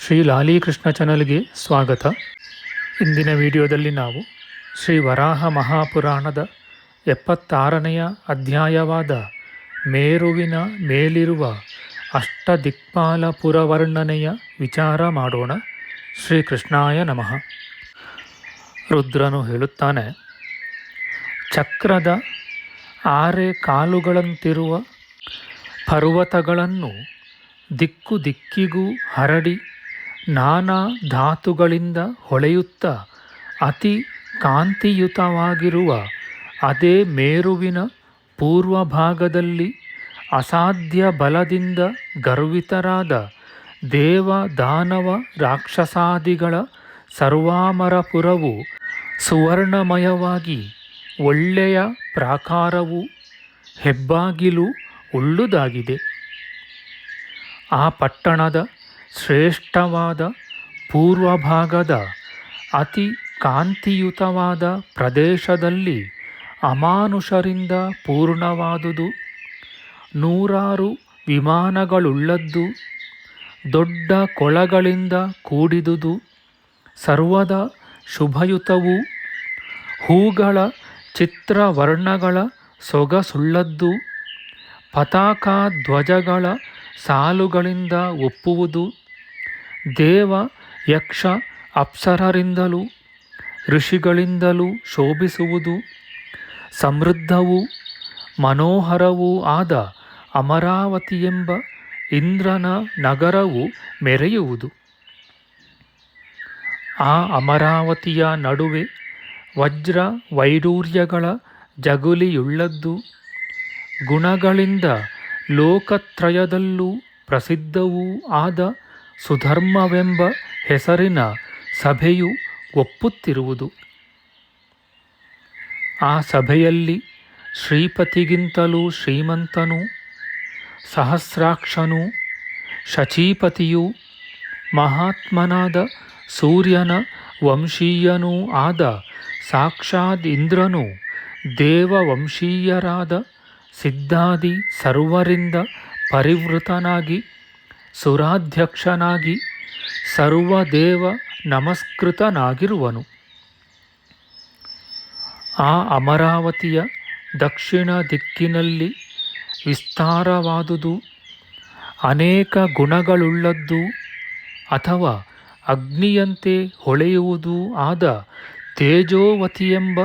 ಶ್ರೀ ಲಾಲೀಕೃಷ್ಣ ಚಾನಲ್ಗೆ ಸ್ವಾಗತ. ಇಂದಿನ ವಿಡಿಯೋದಲ್ಲಿ ನಾವು ಶ್ರೀ ವರಾಹ ಮಹಾಪುರಾಣದ ಎಪ್ಪತ್ತಾರನೆಯ ಅಧ್ಯಾಯವಾದ ಮೇರುವಿನ ಮೇಲಿರುವ ಅಷ್ಟದಿಕ್ಪಾಲ ಪುರವರ್ಣನೆಯ ವಿಚಾರ ಮಾಡೋಣ. ಶ್ರೀಕೃಷ್ಣಾಯ ನಮಃ. ರುದ್ರನು ಹೇಳುತ್ತಾನೆ, ಚಕ್ರದ ಆರೆ ಕಾಲುಗಳಂತಿರುವ ಪರ್ವತಗಳನ್ನು ದಿಕ್ಕು ದಿಕ್ಕಿಗೂ ಹರಡಿ ನಾನಾ ಧಾತುಗಳಿಂದ ಹೊಳೆಯುತ್ತ ಅತಿ ಕಾಂತಿಯುತವಾಗಿರುವ ಅದೇ ಮೇರುವಿನ ಪೂರ್ವಭಾಗದಲ್ಲಿ ಅಸಾಧ್ಯ ಬಲದಿಂದ ಗರ್ವಿತರಾದ ದೇವ ದಾನವ ರಾಕ್ಷಸಾದಿಗಳ ಸರ್ವಾಮರಪುರವು ಸುವರ್ಣಮಯವಾಗಿ ಒಳ್ಳೆಯ ಪ್ರಾಕಾರವು ಹೆಬ್ಬಾಗಿಲು ಉಳ್ಳುದಾಗಿದೆ. ಆ ಪಟ್ಟಣದ ಶ್ರೇಷ್ಠವಾದ ಪೂರ್ವಭಾಗದ, ಅತಿ ಕಾಂತಿಯುತವಾದ ಪ್ರದೇಶದಲ್ಲಿ ಅಮಾನುಷರಿಂದ ಪೂರ್ಣವಾದುದು. ನೂರಾರು ವಿಮಾನಗಳುಳ್ಳದ್ದು, ದೊಡ್ಡ ಕೊಳಗಳಿಂದ ಕೂಡಿದುದು. ಸರ್ವದ ಶುಭಯುತವು, ಹೂಗಳ ಚಿತ್ರವರ್ಣಗಳ ಸೊಗಸುಳ್ಳದ್ದು. ಪತಾಕ ಧ್ವಜಗಳ ಸಾಲುಗಳಿಂದ ಒಪ್ಪುವುದು. ದೇವ ಯಕ್ಷ ಅಪ್ಸರರಿಂದಲೂ, ಋಷಿಗಳಿಂದಲೂ ಶೋಭಿಸುವುದು, ಸಮೃದ್ಧವೂ ಮನೋಹರವೂ ಆದ ಅಮರಾವತಿಯೆಂಬ ಇಂದ್ರನ ನಗರವು ಮೆರೆಯುವುದು. ಆ ಅಮರಾವತಿಯ ನಡುವೆ ವಜ್ರ ವೈಡೂರ್ಯಗಳ ಜಗುಲಿಯುಳ್ಳದ್ದು, ಗುಣಗಳಿಂದ ಲೋಕತ್ರಯದಲ್ಲೂ ಪ್ರಸಿದ್ಧವೂ ಆದ ಸುಧರ್ಮವೆಂಬ ಹೆಸರಿನ ಸಭೆಯು ಒಪ್ಪುತ್ತಿರುವುದು. ಆ ಸಭೆಯಲ್ಲಿ ಶ್ರೀಪತಿಗಿಂತಲೂ ಶ್ರೀಮಂತನು, ಸಹಸ್ರಾಕ್ಷನು, ಶಚೀಪತಿಯು, ಮಹಾತ್ಮನಾದ ಸೂರ್ಯನ ವಂಶೀಯನೂ ಆದ ಸಾಕ್ಷಾತ್ ಇಂದ್ರನು ದೇವವಂಶೀಯರಾದ ಸಿದ್ಧಾದಿ ಸರ್ವರಿಂದ ಪರಿವೃತನಾಗಿ ಸುರಾಧ್ಯಕ್ಷನಾಗಿ ಸರ್ವದೇವ ನಮಸ್ಕೃತನಾಗಿರುವನು. ಆ ಅಮರಾವತಿಯ ದಕ್ಷಿಣ ದಿಕ್ಕಿನಲ್ಲಿ ವಿಸ್ತಾರವಾದುದು, ಅನೇಕ ಗುಣಗಳುಳ್ಳದ್ದು ಅಥವಾ ಅಗ್ನಿಯಂತೆ ಹೊಳೆಯುವುದೂ ಆದ ತೇಜೋವತಿಯೆಂಬ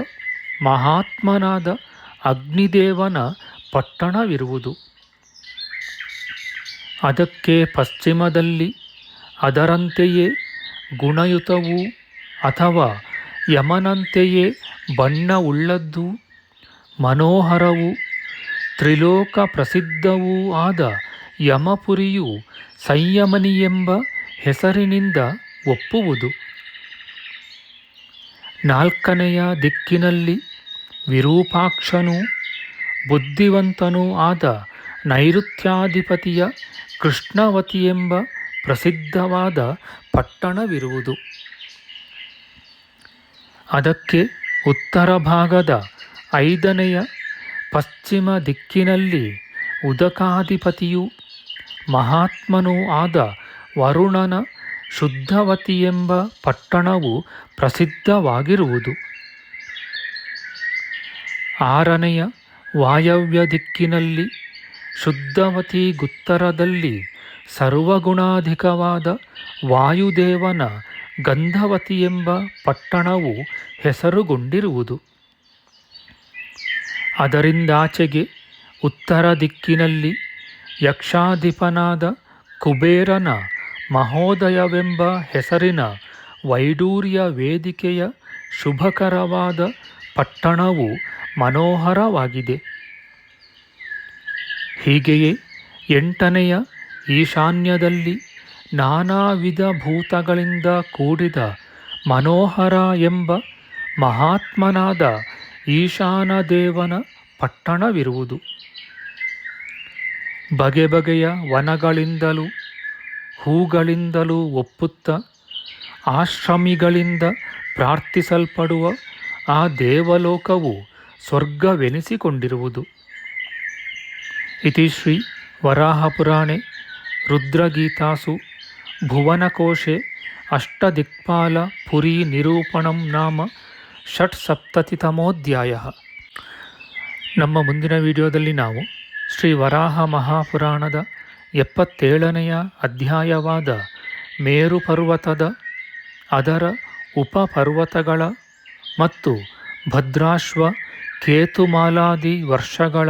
ಮಹಾತ್ಮನಾದ ಅಗ್ನಿದೇವನ ಪಟ್ಟಣವಿರುವುದು. ಅದಕ್ಕೆ ಪಶ್ಚಿಮದಲ್ಲಿ ಅದರಂತೆಯೇ ಗುಣಯುತವೂ ಅಥವಾ ಯಮನಂತೆಯೇ ಬಣ್ಣವುಳ್ಳದ್ದು ಮನೋಹರವು ತ್ರಿಲೋಕ ಪ್ರಸಿದ್ಧವೂ ಆದ ಯಮಪುರಿಯು ಸಂಯಮನಿ ಎಂಬ ಹೆಸರಿನಿಂದ ಒಪ್ಪುವುದು. ನಾಲ್ಕನೆಯ ದಿಕ್ಕಿನಲ್ಲಿ ವಿರೂಪಾಕ್ಷನೂ ಬುದ್ಧಿವಂತನೂ ಆದ ನೈಋತ್ಯಾಧಿಪತಿಯ ಕೃಷ್ಣವತಿಯೆಂಬ ಪ್ರಸಿದ್ಧವಾದ ಪಟ್ಟಣವಿರುವುದು. ಅದಕ್ಕೆ ಉತ್ತರ ಭಾಗದ ಐದನೆಯ ಪಶ್ಚಿಮ ದಿಕ್ಕಿನಲ್ಲಿ ಉದಕಾಧಿಪತಿಯು ಮಹಾತ್ಮನೂ ಆದ ವರುಣನ ಶುದ್ಧವತಿ ಎಂಬ ಪಟ್ಟಣವು ಪ್ರಸಿದ್ಧವಾಗಿರುವುದು. ಆರನೆಯ ವಾಯವ್ಯ ದಿಕ್ಕಿನಲ್ಲಿ ಶುದ್ಧವತಿ ಗುತ್ತರದಲ್ಲಿ ಸರ್ವಗುಣಾಧಿಕವಾದ ವಾಯುದೇವನ ಗಂಧವತಿ ಎಂಬ ಪಟ್ಟಣವು ಹೆಸರುಗೊಂಡಿರುವುದು. ಅದರಿಂದಾಚೆಗೆ ಉತ್ತರ ದಿಕ್ಕಿನಲ್ಲಿ ಯಕ್ಷಾಧಿಪನಾದ ಕುಬೇರನ ಮಹೋದಯವೆಂಬ ಹೆಸರಿನ ವೈಡೂರ್ಯ ವೇದಿಕೆಯ ಶುಭಕರವಾದ ಪಟ್ಟಣವು ಮನೋಹರವಾಗಿದೆ. ಹೀಗೆಯೇ ಎಂಟನೆಯ ಈಶಾನ್ಯದಲ್ಲಿ ನಾನಾ ವಿಧ ಭೂತಗಳಿಂದ ಕೂಡಿದ ಮನೋಹರ ಎಂಬ ಮಹಾತ್ಮನಾದ ಈಶಾನದೇವನ ಪಟ್ಟಣವಿರುವುದು. ಬಗೆ ಬಗೆಯ ವನಗಳಿಂದಲೂ ಹೂಗಳಿಂದಲೂ ಒಪ್ಪುತ್ತ ಆಶ್ರಮಿಗಳಿಂದ ಪ್ರಾರ್ಥಿಸಲ್ಪಡುವ ಆ ದೇವಲೋಕವು ಸ್ವರ್ಗವೆನಿಸಿಕೊಂಡಿರುವುದು. ಇತಿ ಶ್ರೀ ವರಾಹಪುರಾಣೆ ರುದ್ರಗೀತಾಸು ಭುವನಕೋಶೆ ಅಷ್ಟದಿಕ್ಪಾಲ ಪುರಿ ನಿರೂಪಣಂ ನಾಮ ಷಟ್ಸಪ್ತತಿತಮೋಧ್ಯಾಯ ನಮ್ಮ ಮುಂದಿನ ವಿಡಿಯೋದಲ್ಲಿ ನಾವು ಶ್ರೀ ವರಾಹ ಮಹಾಪುರಾಣದ ಎಪ್ಪತ್ತೇಳನೆಯ ಅಧ್ಯಾಯವಾದ ಮೇರುಪರ್ವತದ ಅದರ ಉಪಪರ್ವತಗಳ ಮತ್ತು ಭದ್ರಾಶ್ವ ಕೇತುಮಾಲಾದಿ ವರ್ಷಗಳ